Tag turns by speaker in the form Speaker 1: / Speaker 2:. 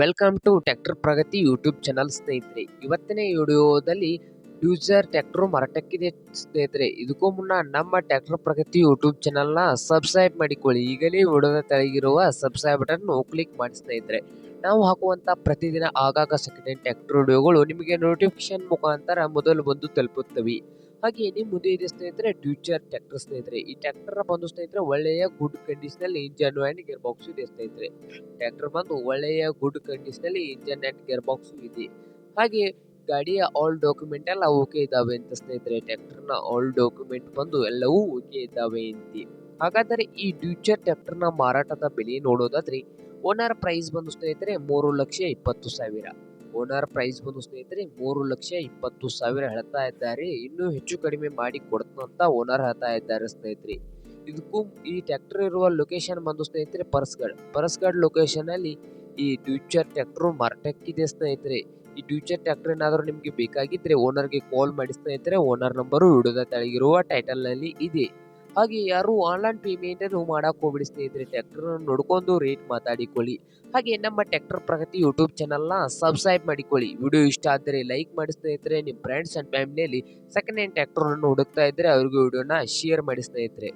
Speaker 1: Welcome to tractor Pragati YouTube channel ಸ್ನೇಹಿತರೆ. ಇವತ್ತಿನ ವಿಡಿಯೋದಲ್ಲಿ ಡ್ಯೂಸರ್ ಟ್ರ್ಯಾಕ್ಟರ್ ಮಾರಾಟಕ್ಕಿದೆ ಸ್ನೇಹಿತರೆ. ಇದಕ್ಕೂ ಮುನ್ನ ನಮ್ಮ ಟ್ರ್ಯಾಕ್ಟರ್ ಪ್ರಗತಿ ಯೂಟ್ಯೂಬ್ ಚಾನಲ್ನ ಸಬ್ಸ್ಕ್ರೈಬ್ ಮಾಡಿಕೊಳ್ಳಿ. ಈಗಲೇ ವಿಡಿಯೋದ ತೆಳಗಿರುವ ಸಬ್ಸ್ಕ್ರೈಬ್ ಬಟನ್ ಕ್ಲಿಕ್ ಮಾಡಿ ಸ್ನೇಹಿತರೆ. ನಾವು ಹಾಕುವಂಥ ಪ್ರತಿದಿನ ಆಗಾಗ ಸೆಕೆಂಡ್ ಹ್ಯಾಂಡ್ ಟ್ರ್ಯಾಕ್ಟರ್ ವಿಡಿಯೋಗಳು ನಿಮಗೆ ನೋಟಿಫಿಕೇಶನ್ ಮುಖಾಂತರ ಮೊದಲು ಬಂದು ತಲುಪುತ್ತವೆ. ಹಾಗೆ ಇಲ್ಲಿ ಮುಂದೆ ಇದೆ ಸ್ನೇಹಿತರೆ ಟ್ಯೂಚರ್ ಟ್ರ್ಯಾಕ್ಟರ್ ಸ್ನೇಹಿತರೆ. ಈ ಟ್ರ್ಯಾಕ್ಟರ್ ಬಂದು ಸ್ನೇಹಿತರೆ, ಒಳ್ಳೆಯ ಗುಡ್ ಕಂಡೀಷನ್ ಅಲ್ಲಿ ಇಂಜನ್ ಅಂಡ್ ಗೇರ್ ಬಾಕ್ಸ್ ಇದೆ ಸ್ನೇಹಿತರೆ. ಟ್ರ್ಯಾಕ್ಟರ್ ಬಂದು ಒಳ್ಳೆಯ ಗುಡ್ ಕಂಡೀಷನ್ ಅಲ್ಲಿ ಇಂಜನ್ ಅಂಡ್ ಗೇರ್ ಬಾಕ್ಸ್ ಇದೆ. ಹಾಗೆ ಗಾಡಿಯ ಆಲ್ ಡಾಕ್ಯುಮೆಂಟ್ ಎಲ್ಲ ಓಕೆ ಇದಾವೆ ಅಂತ ಸ್ನೇಹಿತರೆ. ಟ್ರ್ಯಾಕ್ಟರ್ನ ಆಲ್ ಡಾಕ್ಯುಮೆಂಟ್ ಬಂದು ಎಲ್ಲವೂ ಓಕೆ ಇದ್ದಾವೆ ಅಂತ. ಹಾಗಾದರೆ ಈ ಡ್ಯೂಚರ್ ಟ್ರ್ಯಾಕ್ಟರ್ನ ಮಾರಾಟದ ಬೆಲೆ ನೋಡೋದಾದ್ರೆ ಓನರ್ ಪ್ರೈಸ್ ಬಂದು ಸ್ನೇಹಿತರೆ, ಮೂರು ಲಕ್ಷ ಇಪ್ಪತ್ತು ಸಾವಿರ. ಓನರ್ ಪ್ರೈಸ್ ಬಂದು ಸ್ನೇಹಿತರೆ, ಮೂರು ಲಕ್ಷ ಇಪ್ಪತ್ತು ಸಾವಿರ ಹೇಳ್ತಾ ಇದ್ದಾರೆ. ಇನ್ನೂ ಹೆಚ್ಚು ಕಡಿಮೆ ಮಾಡಿ ಕೊಡ್ತಂತ ಓನರ್ ಹೇಳ್ತಾ ಇದ್ದಾರೆ ಸ್ನೇಹಿತರೆ. ಇದಕ್ಕೂ ಈ ಟ್ರ್ಯಾಕ್ಟರ್ ಇರುವ ಲೊಕೇಶನ್ ಬಂದು ಸ್ನೇಹಿತರೆ ಪರಸ್ಗಡ್ ಪರಸ್ಗಡ್ ಲೊಕೇಶನ್ ಅಲ್ಲಿ ಈ ಟ್ಯೂಚರ್ ಟ್ರ್ಯಾಕ್ಟರ್ ಮಾರಾಟಕ್ಕಿದೆ ಸ್ನೇಹಿತರೆ. ಈ ಟ್ಯೂಚರ್ ಟ್ರ್ಯಾಕ್ಟರ್ ಏನಾದರೂ ನಿಮಗೆ ಬೇಕಾಗಿದ್ರೆ ಓನರ್ಗೆ ಕಾಲ್ ಮಾಡಿ ಸ್ನೇಹಿತರೆ ಓನರ್ ನಂಬರು ವಿಡಿಯೋದ ತೆಳಗಿರುವ ಟೈಟಲ್ನಲ್ಲಿ ಇದೆ. ಹಾಗೆ ಯಾರು ಆನ್ಲೈನ್ ಪೇಮೆಂಟ್ ಅನ್ನು ಮಾಡಕ್ ಹೋಗ್ಬಿಡಿ ಸ್ನೇಹಿತರೆ. ಟ್ರ್ಯಾಕ್ಟರ್ ನೋಡ್ಕೊಂಡು ರೇಟ್ ಮಾತಾಡಿಕೊಳ್ಳಿ. ಹಾಗೆ ನಮ್ಮ ಟ್ರ್ಯಾಕ್ಟರ್ ಪ್ರಗತಿ ಯೂಟ್ಯೂಬ್ ಚಾನಲ್ನ ಸಬ್ಸ್ಕ್ರೈಬ್ ಮಾಡಿಕೊಳ್ಳಿ. ವಿಡಿಯೋ ಇಷ್ಟ ಆದರೆ ಲೈಕ್ ಮಾಡಿ ಸ್ನೇಹಿತರೆ. ನಿಮ್ಮ ಫ್ರೆಂಡ್ಸ್ ಅಂಡ್ ಫ್ಯಾಮಿಲಿಯಲ್ಲಿ ಸೆಕೆಂಡ್ ಹ್ಯಾಂಡ್ ಅನ್ನು ಹುಡುಕ್ತಾ ಇದ್ದರೆ ಅವ್ರಿಗೂ ವಿಡಿಯೋನ ಶೇರ್ ಮಾಡಿ ಸ್ನೇಹಿತರೆ.